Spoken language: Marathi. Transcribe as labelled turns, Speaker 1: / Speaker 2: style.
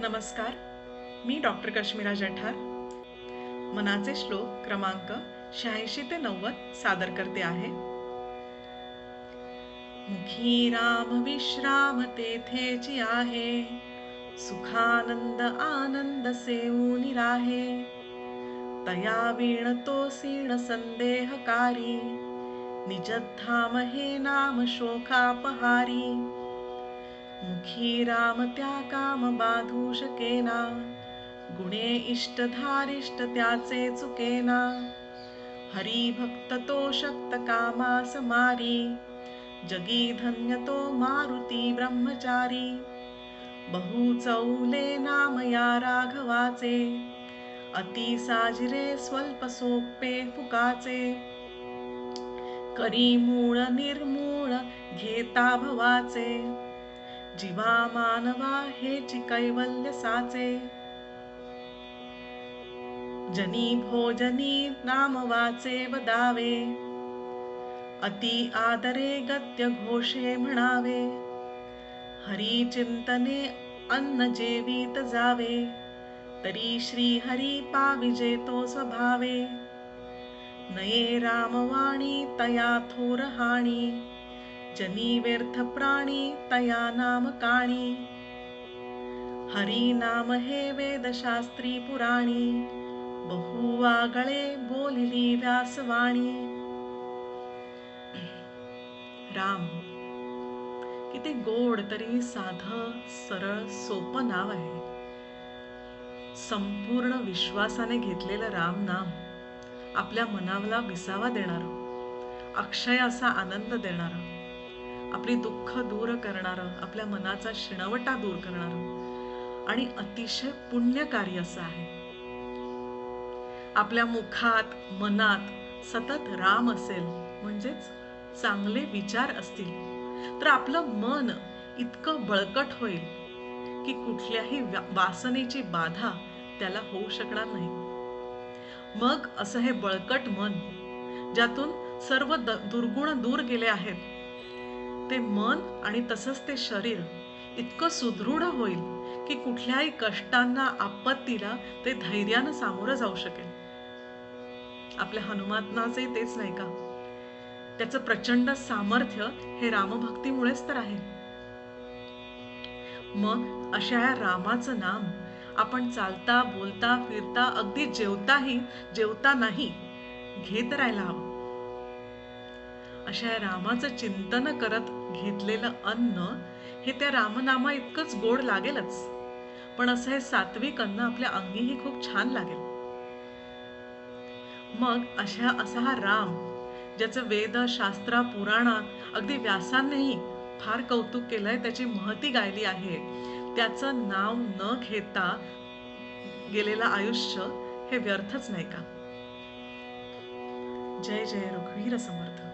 Speaker 1: नमस्कार मी डॉक्टर कश्मीरा जठार. मनाचे श्लोक क्रमांक शहाऐंशी ते नव्वद सादर करते आहे. मुखी राम विश्राम तेथेची आहे सुखानंद आनंद सेऊनी राहे. तया वीण तो सीण संदेहकारी निजधाम हे नाम शोकापहारी. मुखी राम त्या काम बाधू शकेना गुणे इष्ट धारिष्ट त्याचे चुकेना. हरी भक्त तो शक्त कामास मारी. जगी धन्य तो मारुती ब्रह्मचारी. बहु चौले नाम या राघवाचे. अति साजिरे स्वल्प सोपे फुकाचे. करी मूळ निर्मूळ घेता भवाचे. जीवा मानवा हेची कैवल्य साचे जनी भोजनी नाम वाचे वदावे अति आदरे गद्य घोषे म्हणावे हरी चिंतने अन्न जेवीत जावे। तरी श्री हरी पाविजे तो स्वभावे। नये रामवाणी तया थोर हाणी जनी व्यर्थ प्राणी तया नाम काणी हरी नाम हे वेदशास्त्री पुराणी बहुवागळे बोलिली व्यासवाणी. राम किती गोड तरी साध सरळ सोपं नाव आहे. संपूर्ण विश्वासाने घेतलेलं राम नाम आपल्या मनाला विसावा देणार अक्षय असा आनंद देणारा. आपली दुःख दूर करणारं आपल्या मनाचा शिणवटा दूर करणारं. आणि अतिशय पुण्यकारी असं आहे. आपल्या मुखात मनात सतत राम असेल म्हणजेच चांगले विचार असतील. तर आपलं मन इतकं बळकट होईल की कुठल्याही वासनेची बाधा त्याला होऊ शकणार नाही. मग असं हे बळकट मन ज्यातून सर्व द- दुर्गुण दूर गेले आहेत ते मन आणि तसंच ते शरीर इतकं सुदृढ होईल की कुठल्याही कष्टांना आपत्तीला ते धैर्यानं सामोरं जाऊ शकेल. आपल्या हनुमानाचे तेच नाही का? त्याचं प्रचंड सामर्थ्य हे रामभक्तीमुळेच तर आहे. मग अशा या रामाचं नाम आपण चालता बोलता फिरता अगदी जेवताही जेवता नाही घेत राहायला हवं. अशा रामाचं चिंतन करत घेतलेलं अन्न हे त्या रामनामा इतकंच गोड लागेलच. पण असं हे सात्विक अन्न आपल्या अंगीही खूप छान लागेल. मग अशा असा हा राम ज्याचं वेद शास्त्र पुराणात अगदी व्यासांनीही फार कौतुक केलंय त्याची महती गायली आहे. त्याचं नाव न घेता गेलेलं आयुष्य हे व्यर्थच नाही का? जय जय रघुवीर समर्थ